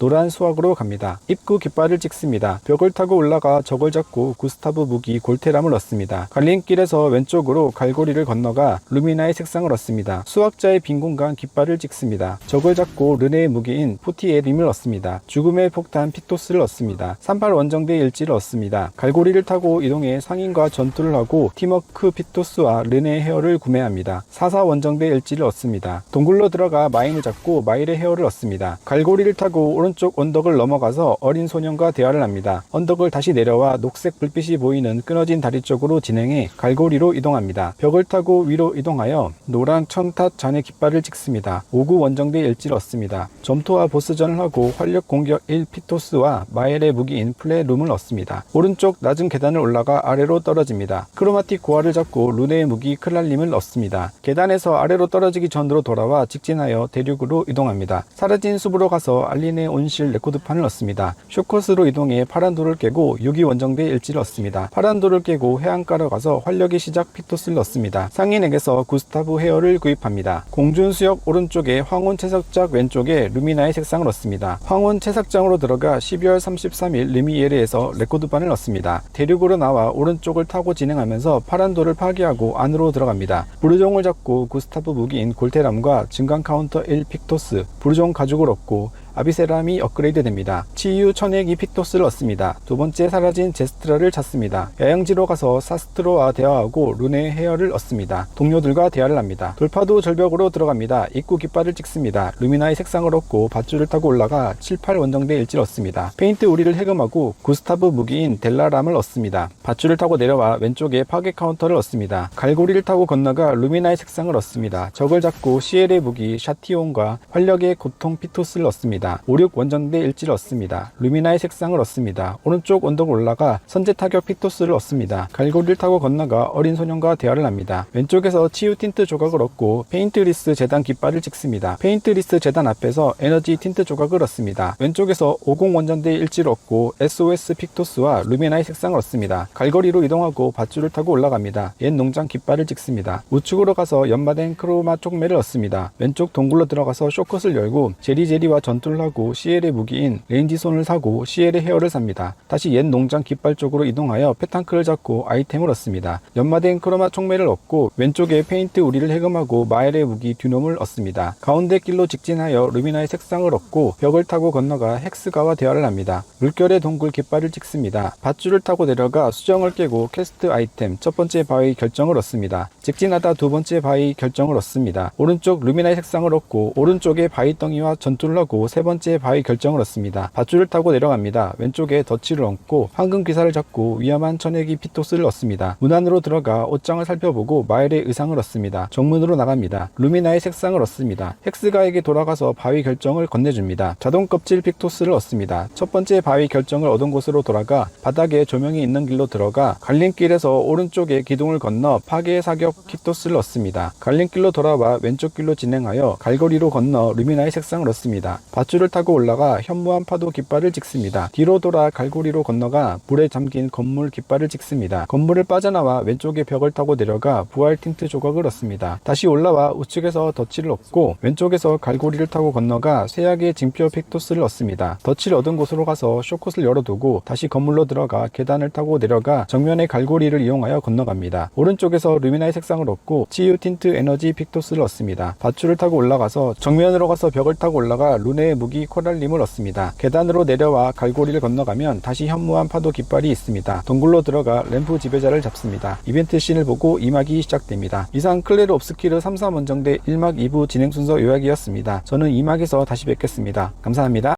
노란 수학으로 갑니다. 입구 깃발을 찍습니다. 벽을 타고 올라가 적을 잡고 구스타브 무기 골테람을 얻습니다. 갈림길에서 왼쪽으로 갈고리를 건너가 루미나의 색상을 얻습니다. 수학자의 빈 공간 깃발을 찍습니다. 적을 잡고 르네의 무기인 포티에림을 얻습니다. 죽음의 폭탄 피토스를 얻습니다. 38 원정대 일지를 얻습니다. 갈고리를 타고 이동해 상인과 전투를 하고 팀워크 피토스와 르네의 헤어를 구매합니다. 44 원정대 일지를 얻습니다. 동굴로 들어가 마인을 잡고 마일의 헤어를 얻습니다. 갈고리를 타고 오른 쪽 언덕을 넘어가서 어린 소년과 대화를 합니다. 언덕을 다시 내려와 녹색 불빛이 보이는 끊어진 다리 쪽으로 진행해 갈고리로 이동합니다. 벽을 타고 위로 이동하여 노란 천탓 잔의 깃발을 찍습니다. 5구 원정대 일지를 얻습니다. 점토와 보스전을 하고 활력 공격 1 피토스와 마엘의 무기인 플레룸을 얻습니다. 오른쪽 낮은 계단을 올라가 아래로 떨어집니다. 크로마틱 고아를 잡고 루네의 무기 클랄림을 얻습니다. 계단에서 아래로 떨어지기 전으로 돌아와 직진하여 대륙으로 이동합니다. 사라진 숲으로 가서 알린의 온실 레코드판을 얻습니다. 쇼코스로 이동해 파란 돌을 깨고 6기 원정대 일지를 얻습니다. 파란 돌을 깨고 해안가로 가서 활력의 시작 피토스를 얻습니다. 상인에게서 구스타브 헤어를 구입합니다. 공준수역 오른쪽에 황혼 채석작 왼쪽에 루미나의 색상을 얻습니다. 황혼 채석장으로 들어가 12월 33일 리미에르에서 레코드판을 얻습니다. 대륙으로 나와 오른쪽을 타고 진행하면서 파란 돌을 파괴하고 안으로 들어갑니다. 부르종을 잡고 구스타브 무기인 골테람과 증강 카운터 1 픽토스, 부르종 가죽을 얻고 아비세람이 업그레이드 됩니다. 치유 천액 2 픽토스를 얻습니다. 두 번째 사라진 제스트라를 찾습니다. 야영지로 가서 사스트로와 대화하고 룬의 헤어를 얻습니다. 동료들과 대화를 합니다. 돌파도 절벽으로 들어갑니다. 입구 깃발을 찍습니다. 루미나의 색상을 얻고 밧줄을 타고 올라가 7, 8 원정대 일지를 얻습니다. 페인트 우리를 해금하고 구스타브 무기인 델라람을 얻습니다. 밧줄을 타고 내려와 왼쪽에 파괴 카운터를 얻습니다. 갈고리를 타고 건너가 루미나의 색상을 얻습니다. 적을 잡고 시엘의 무기 샤티온과 활력의 고통 피토스를 얻습니다. 5, 6 원정대 일지를 얻습니다. 루미나의 색상을 얻습니다. 오른쪽 언덕을 올라가 선제 타격 피토스를 얻습니다. 갈고리를 타고 건너가 어린 소년과 대화를 합니다. 왼쪽에서 치유 틴트 조각을 얻고 페인트 리스 재단 깃발을 찍습니다. 페인트 리스 재단 앞에서 에너지 틴트 조각을 얻습니다. 왼쪽에서 50 원정대 일지를 얻고 SOS 픽토스와 루미나의 색상을 얻습니다. 갈거리로 이동하고 밧줄을 타고 올라갑니다. 옛 농장 깃발을 찍습니다. 우측으로 가서 연마된 크로마 쪽매를 얻습니다. 왼쪽 동굴로 들어가서 쇼컷을 열고 제리제리와 전투 를 하고 CL의 무기인 레인지손을 사고 CL의 헤어를 삽니다. 다시 옛 농장 깃발 쪽으로 이동하여 페탄크를 잡고 아이템을 얻습니다. 연마된 크로마 총매를 얻고 왼쪽에 페인트 우리를 해금하고 마엘의 무기 듀놈을 얻습니다. 가운데 길로 직진하여 루미나의 색상을 얻고 벽을 타고 건너가 헥스가와 대화를 합니다. 물결의 동굴 깃발을 찍습니다. 밧줄을 타고 내려가 수정을 깨고 퀘스트 아이템 첫 번째 바위 결정을 얻습니다. 직진하다 두 번째 바위 결정을 얻습니다. 오른쪽 루미나의 색상을 얻고 오른쪽에 바위 덩이와 전투를 하고 세 번째 바위 결정을 얻습니다. 밧줄을 타고 내려갑니다. 왼쪽에 덫을 얹고 황금 기사를 잡고 위험한 천액이 피토스를 얻습니다. 문 안으로 들어가 옷장을 살펴보고 마엘의 의상을 얻습니다. 정문으로 나갑니다. 루미나의 색상을 얻습니다. 헥스가에게 돌아가서 바위 결정을 건네줍니다. 자동 껍질 픽토스를 얻습니다. 첫 번째 바위 결정을 얻은 곳으로 돌아가 바닥에 조명이 있는 길로 들어가 갈림길에서 오른쪽에 기둥을 건너 파괴 사격 킥토스를 얻습니다. 갈림길로 돌아와 왼쪽 길로 진행하여 갈고리로 건너 루미나의 색상을 얻습니다. 밧 줄을 타고 올라가 현무암 파도 깃발을 찍습니다. 뒤로 돌아 갈고리로 건너가 물에 잠긴 건물 깃발을 찍습니다. 건물을 빠져나와 왼쪽에 벽을 타고 내려가 부활 틴트 조각을 얻습니다. 다시 올라와 우측에서 덫을 얻고 왼쪽에서 갈고리를 타고 건너가 세약의 징표 픽토스를 얻습니다. 덫을 얻은 곳으로 가서 쇼컷을 열어두고 다시 건물로 들어가 계단을 타고 내려가 정면의 갈고리를 이용하여 건너갑니다. 오른쪽에서 루미나의 색상을 얻고 치유 틴트 에너지 픽토스를 얻습니다. 밧줄을 타고 올라가서 정면으로 가서 벽을 타고 올라가 루네의 무기 코랄림을 얻습니다. 계단으로 내려와 갈고리를 건너가면 다시 현무암 파도 깃발이 있습니다. 동굴로 들어가 램프 지배자를 잡습니다. 이벤트 씬을 보고 2막이 시작됩니다. 이상 클레르 옵스키르 3, 3 원정대 1막 2부 진행 순서 요약이었습니다. 저는 2막에서 다시 뵙겠습니다. 감사합니다.